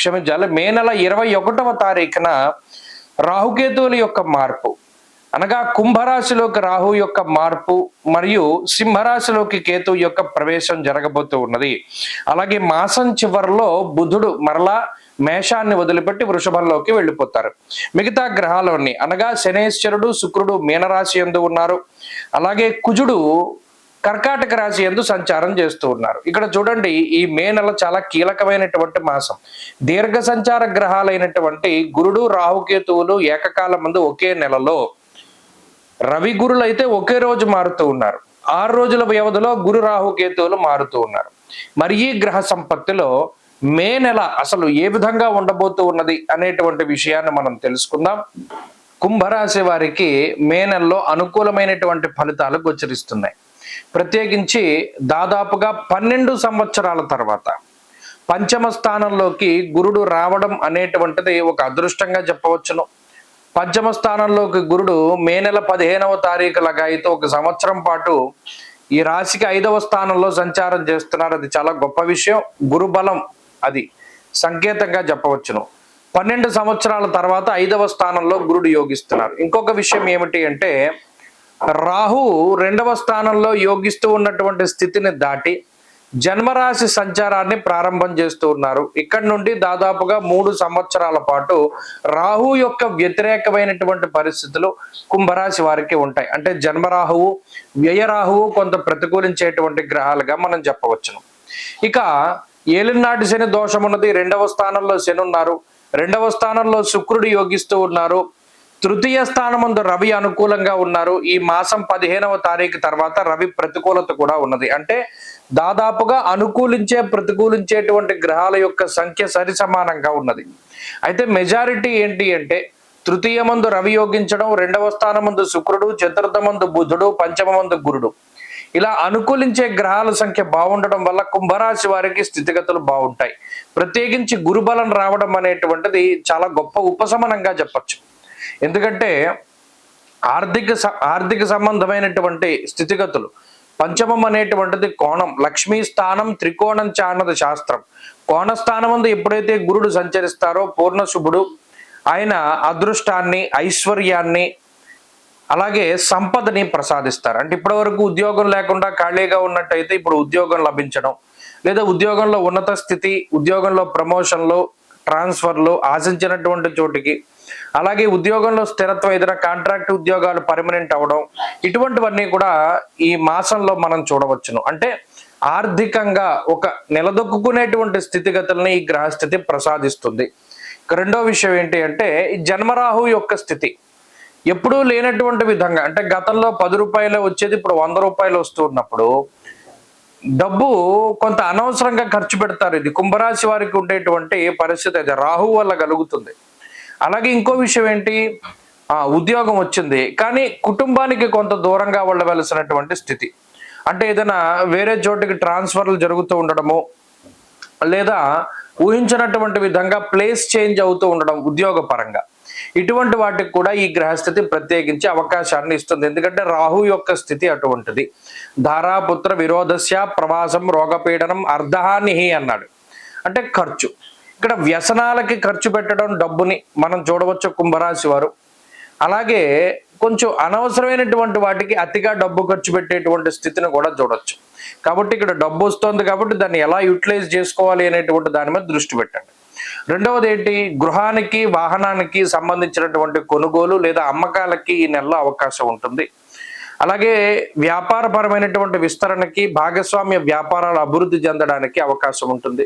క్షమించాలి. మే నెల ఇరవై ఒకటవ తారీఖున రాహుకేతువుల యొక్క మార్పు. అనగా కుంభరాశిలోకి రాహు యొక్క మార్పు మరియు సింహరాశిలోకి కేతు యొక్క ప్రవేశం జరగబోతూ ఉన్నది. అలాగే మాసం చివరిలో బుధుడు మరలా మేషాన్ని వదిలిపెట్టి వృషభంలోకి వెళ్ళిపోతారు. మిగతా గ్రహాలన్నీ అనగా శనేశ్వరుడు శుక్రుడు మీనరాశి ఎందు ఉన్నారు. అలాగే కుజుడు కర్కాటక రాశి ఎందు సంచారం చేస్తూ ఉన్నారు. ఇక్కడ చూడండి ఈ మే నెల చాలా కీలకమైనటువంటి మాసం. దీర్ఘ సంచార గ్రహాలైనటువంటి గురుడు రాహుకేతువులు ఏకకాల ముందు ఒకే నెలలో రవి గురులు అయితే ఒకే రోజు మారుతూ ఉన్నారు. ఆరు రోజుల వ్యవధిలో గురు రాహుకేతువులు మారుతూ ఉన్నారు. మరి ఈ గ్రహ సంపత్తిలో మే నెల అసలు ఏ విధంగా ఉండబోతూ ఉన్నది అనేటువంటి విషయాన్ని మనం తెలుసుకుందాం. కుంభరాశి వారికి మే నెలలో అనుకూలమైనటువంటి ఫలితాలు గోచరిస్తున్నాయి. ప్రత్యేకించి దాదాపుగా పన్నెండు సంవత్సరాల తర్వాత పంచమ స్థానంలోకి గురుడు రావడం అనేటువంటిది ఒక అదృష్టంగా చెప్పవచ్చును. పంచమ స్థానంలోకి గురుడు మే నెల పదిహేనవ తారీఖు లగాయితో ఒక సంవత్సరం పాటు ఈ రాశికి ఐదవ స్థానంలో సంచారం చేస్తున్నారు. అది చాలా గొప్ప విషయం. గురు బలం అది సంకేతంగా చెప్పవచ్చును. పన్నెండు సంవత్సరాల తర్వాత ఐదవ స్థానంలో గురుడు యోగిస్తున్నారు. ఇంకొక విషయం ఏమిటి అంటే రాహు రెండవ స్థానంలో యోగిస్తూ ఉన్నటువంటి స్థితిని దాటి జన్మరాశి సంచారాన్ని ప్రారంభం చేస్తూ ఉన్నారు. ఇక్కడ నుండి దాదాపుగా మూడు సంవత్సరాల పాటు రాహు యొక్క వ్యతిరేకమైనటువంటి పరిస్థితులు కుంభరాశి వారికి ఉంటాయి. అంటే జన్మరాహువు వ్యయరాహువు కొంత ప్రతికూలించేటువంటి గ్రహాలుగా మనం చెప్పవచ్చును. ఇక ఏలినాటి శని దోషం ఉన్నది రెండవ స్థానంలో శని ఉన్నారు రెండవ స్థానంలో శుక్రుడు యోగిస్తూ ఉన్నారు. తృతీయ స్థానముందు రవి అనుకూలంగా ఉన్నారు. ఈ మాసం పదిహేనవ తారీఖు తర్వాత రవి ప్రతికూలత కూడా ఉన్నది. అంటే దాదాపుగా అనుకూలించే ప్రతికూలించేటువంటి గ్రహాల యొక్క సంఖ్య సరి సమానంగా ఉన్నది. అయితే మెజారిటీ ఏంటి అంటే తృతీయమందు రవి యోగించడం రెండవ స్థానమందు శుక్రుడు చతుర్థమందు బుధుడు పంచమందు గురుడు. ఇలా అనుకూలించే గ్రహాల సంఖ్య బాగుండడం వల్ల కుంభరాశి వారికి స్థితిగతులు బాగుంటాయి. ప్రత్యేకించి గురుబలం రావడం అనేటువంటిది చాలా గొప్ప ఉపశమనంగా చెప్పచ్చు. ఎందుకంటే ఆర్థిక స- ఆర్థిక సంబంధమైనటువంటి స్థితిగతులు పంచమం అనేటువంటిది కోణం లక్ష్మీ స్థానం త్రికోణం చానద శాస్త్రం. కోణస్థానం అందు ఎప్పుడైతే గురుడు సంచరిస్తారో పూర్ణశుభుడు ఆయన అదృష్టాన్ని ఐశ్వర్యాన్ని అలాగే సంపదని ప్రసాదిస్తారు. అంటే ఇప్పటి వరకు ఉద్యోగం లేకుండా ఖాళీగా ఉన్నట్టయితే ఇప్పుడు ఉద్యోగం లభించడం లేదా ఉద్యోగంలో ఉన్నత స్థితి ఉద్యోగంలో ప్రమోషన్లు ట్రాన్స్ఫర్లు ఆశించినటువంటి చోటికి అలాగే ఉద్యోగంలో స్థిరత్వం ఏదైనా కాంట్రాక్ట్ ఉద్యోగాలు పర్మనెంట్ అవ్వడం ఇటువంటివన్నీ కూడా ఈ మాసంలో మనం చూడవచ్చును. అంటే ఆర్థికంగా ఒక నిలదొక్కునేటువంటి స్థితిగతుల్ని ఈ గ్రహస్థితి ప్రసాదిస్తుంది. రెండో విషయం ఏంటి అంటే జన్మరాహు యొక్క స్థితి. ఎప్పుడూ లేనటువంటి విధంగా అంటే గతంలో పది రూపాయలు వచ్చేది ఇప్పుడు వంద రూపాయలు వస్తూ ఉన్నప్పుడు డబ్బు కొంత అనవసరంగా ఖర్చు పెడతారు ఇది. కుంభరాశి వారికి ఉండేటువంటి పరిస్థితి అది. రాహు వల్ల కలుగుతుంది. అలాగే ఇంకో విషయం ఏంటి? ఆ ఉద్యోగం వచ్చింది. కానీ కుటుంబానికి కొంత దూరంగా వెళ్ళవలసినటువంటి స్థితి. అంటే ఏదైనా వేరే చోటికి ట్రాన్స్ఫర్లు జరుగుతూ ఉండడము లేదా ఊహించినటువంటి విధంగా ప్లేస్ చేంజ్ అవుతూ ఉండడం ఉద్యోగ పరంగా ఇటువంటి వాటికి కూడా ఈ గ్రహస్థితి ప్రత్యేకించి అవకాశాన్ని ఇస్తుంది. ఎందుకంటే రాహు యొక్క స్థితి అటువంటిది. ధారాపుత్ర విరోధస్య ప్రవాసం రోగపీడనం అర్ధహానిహి అన్నాడు. అంటే ఖర్చు. ఇక్కడ వ్యసనాలకి ఖర్చు పెట్టడం డబ్బుని మనం చూడవచ్చు కుంభరాశి వారు. అలాగే కొంచెం అనవసరమైనటువంటి వాటికి అతిగా డబ్బు ఖర్చు పెట్టేటువంటి స్థితిని కూడా చూడొచ్చు. కాబట్టి ఇక్కడ డబ్బు వస్తుంది కాబట్టి దాన్ని ఎలా యూటిలైజ్ చేసుకోవాలి అనేటువంటి దాని మీద దృష్టి పెట్టండి. రెండవది ఏంటి? గృహానికి వాహనానికి సంబంధించినటువంటి కొనుగోలు లేదా అమ్మకాలకి ఈ నెలలో అవకాశం ఉంటుంది. అలాగే వ్యాపారపరమైనటువంటి విస్తరణకి భాగస్వామ్య వ్యాపారాలు అభివృద్ధి చెందడానికి అవకాశం ఉంటుంది.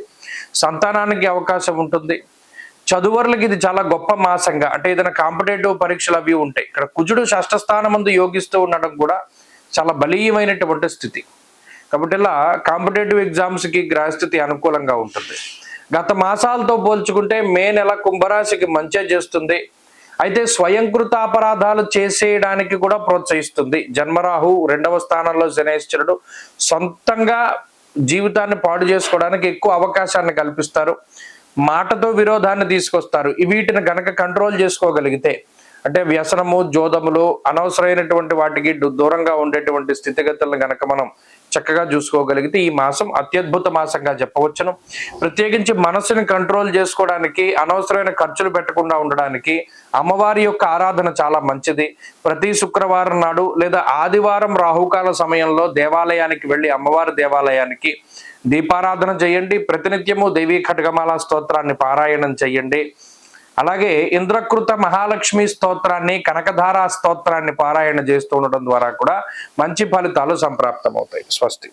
సంతానానికి అవకాశం ఉంటుంది. చదువర్లకి ఇది చాలా గొప్ప మాసంగా. అంటే ఏదైనా కాంపిటేటివ్ పరీక్షలు అవి ఉంటాయి. ఇక్కడ కుజుడు షష్టస్థానం ముందు యోగిస్తూ ఉండడం కూడా చాలా బలీయమైనటువంటి స్థితి. కాబట్టి ఇలా కాంపిటేటివ్ ఎగ్జామ్స్కి గ్రహస్థితి అనుకూలంగా ఉంటుంది. గత మాసాలతో పోల్చుకుంటే మే నెల కుంభరాశికి మంచి చేస్తుంది. అయితే స్వయంకృత అపరాధాలు చేసేయడానికి కూడా ప్రోత్సహిస్తుంది. జన్మరాహు రెండవ స్థానంలో శనేశ్వరుడు సొంతంగా జీవితాన్ని పాడు చేసుకోవడానికి ఎక్కువ అవకాశాన్ని కల్పిస్తారు. మాటతో విరోధాన్ని తీసుకొస్తారు. ఈ వీటిని గనక కంట్రోల్ చేసుకోగలిగితే అంటే వ్యసనము జోదములు అనవసరమైనటువంటి వాటికి దూరంగా ఉండేటువంటి స్థితిగతులను గనక మనం చక్కగా చూసుకోగలిగితే ఈ మాసం అత్యద్భుత మాసంగా చెప్పవచ్చును. ప్రత్యేకించి మనసుని కంట్రోల్ చేసుకోవడానికి అనవసరమైన ఖర్చులు పెట్టకుండా ఉండడానికి అమ్మవారి యొక్క ఆరాధన చాలా మంచిది. ప్రతి శుక్రవారం నాడు లేదా ఆదివారం రాహుకాల సమయంలో దేవాలయానికి వెళ్ళి అమ్మవారి దేవాలయానికి దీపారాధన చేయండి. ప్రతినిత్యము దేవీ ఖడ్గమాల స్తోత్రాన్ని పారాయణం చేయండి. అలాగే ఇంద్రకృత మహాలక్ష్మి స్తోత్రాన్ని కనకధారా స్తోత్రాన్ని పారాయణ చేస్తూ ఉండడం ద్వారా కూడా మంచి ఫలితాలు సంప్రాప్తమవుతాయి. స్వస్తి.